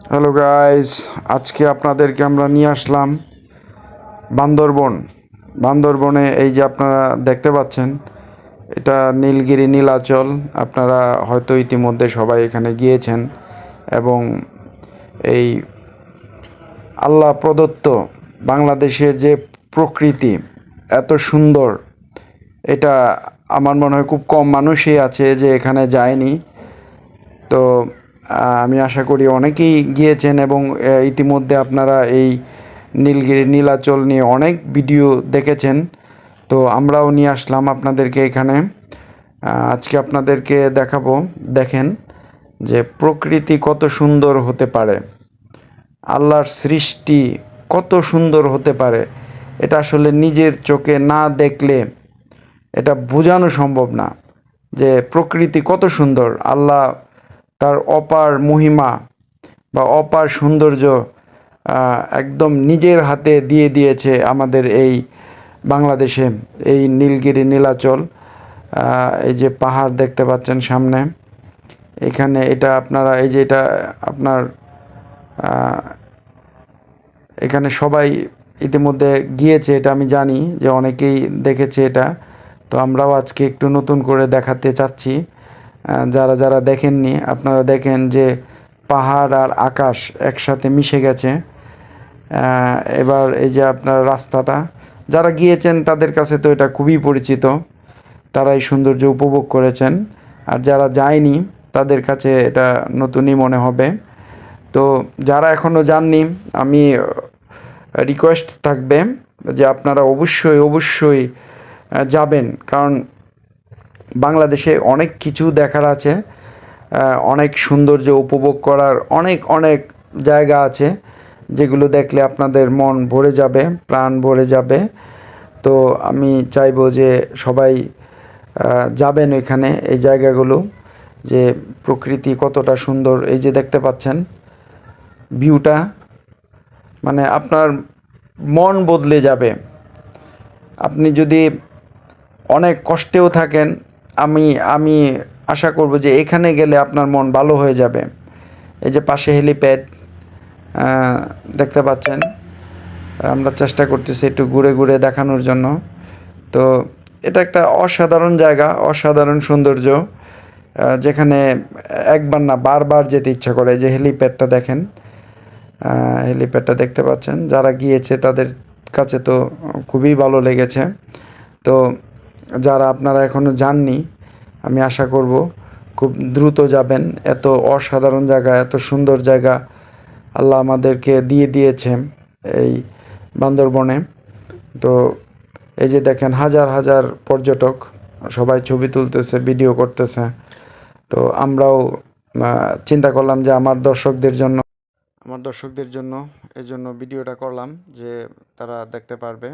Hello guys আজকে আপনাদেরকে আমরা নিয়ে আসলাম বান্দরবন। বান্দরবনে এই যে আপনারা দেখতে পাচ্ছেন, এটা নীলগিরি, নীলাচল। আপনারা হয়তো ইতিমধ্যে সবাই এখানে গিয়েছেন এবং এই আল্লাহ প্রদত্ত বাংলাদেশের যে প্রকৃতি এত সুন্দর, এটা আমার মনে হয় খুব কম মানুষই আছে যে এখানে যায়নি। তো আমি আশা করি অনেকেই গিয়েছেন এবং ইতিমধ্যে আপনারা এই নীলগিরি, নীলাচল নিয়ে অনেক ভিডিও দেখেছেন। তো আমরাও নিয়ে আসলাম আপনাদেরকে এখানে। আজকে আপনাদেরকে দেখাবো, দেখেন যে প্রকৃতি কত সুন্দর হতে পারে। আল্লাহর সৃষ্টি কত সুন্দর হতে পারে। এটা আসলে নিজের চোখে না দেখলে এটা বোঝানো সম্ভব না যে প্রকৃতি কত সুন্দর। আল্লাহ তার অপার মহিমা বা অপার সৌন্দর্য একদম নিজের হাতে দিয়ে দিয়েছে আমাদের এই বাংলাদেশে, এই নীলগিরি, নীলাচল এই যে পাহাড় দেখতে পাচ্ছেন সামনে। এখানে এটা আপনারা, এই যে এটা আপনার এখানে সবাই ইতিমধ্যে গিয়েছে, এটা আমি জানি যে অনেকেই দেখেছে এটা। তো আমরাও আজকে একটু নতুন করে দেখাতে চাচ্ছি। যারা যারা দেখেননি, আপনারা দেখেন যে পাহাড় আর আকাশ একসাথে মিশে গেছে। এবার এই যে আপনার রাস্তাটা, যারা গিয়েছেন তাদের কাছে তো এটা খুবই পরিচিত। তারা এই সৌন্দর্য উপভোগ করেছেন। আর যারা যায়নি, তাদের কাছে এটা নতুনই মনে হবে। তো যারা এখনও যাননি, আমি রিকোয়েস্ট থাকবে যে আপনারা অবশ্যই অবশ্যই যাবেন। কারণ বাংলাদেশে অনেক কিছু দেখার আছে অনেক সৌন্দর্য উপভোগ করার অনেক অনেক জায়গা আছে, যেগুলো দেখলে আপনাদের মন ভরে যাবে, প্রাণ ভরে যাবে। তো আমি চাইব যে সবাই যাবেন এখানে, এই জায়গাগুলো, যে প্রকৃতি কতটা সুন্দর, এই যে দেখতে পাচ্ছেন, ভিউটা মানে আপনার মন বদলে যাবে। আপনি যদি অনেক কষ্টেও থাকেন আমি আমি আশা করব যে এখানে গেলে আপনার মন ভালো হয়ে যাবে। এই যে পাশে হেলিপ্যাড দেখতে পাচ্ছেন। আমরা চেষ্টা করতেছি একটু ঘুরে ঘুরে দেখানোর জন্য। তো এটা একটা অসাধারণ জায়গা, অসাধারণ সৌন্দর্য যেখানে একবার না বারবার যেতে ইচ্ছা করে। যে হেলিপ্যাডটা দেখেন হেলিপ্যাডটা দেখতে পাচ্ছেন। যারা গিয়েছে তাদের কাছে তো খুবই ভালো লেগেছে। তো যারা আপনারা এখনও যাননি, আমি আশা করব খুব দ্রুত যাবেন। এত অসাধারণ জায়গা, এত সুন্দর জায়গা আল্লাহ আমাদেরকে দিয়ে দিয়েছে এই বান্দরবনে। তো এই যে দেখেন, হাজার হাজার পর্যটক সবাই ছবি তুলতেছে, ভিডিও করতেছে। তো আমরাও চিন্তা করলাম যে আমার দর্শকদের জন্য, আমার দর্শকদের জন্য এই জন্য ভিডিওটা করলাম যে তারা দেখতে পারবে।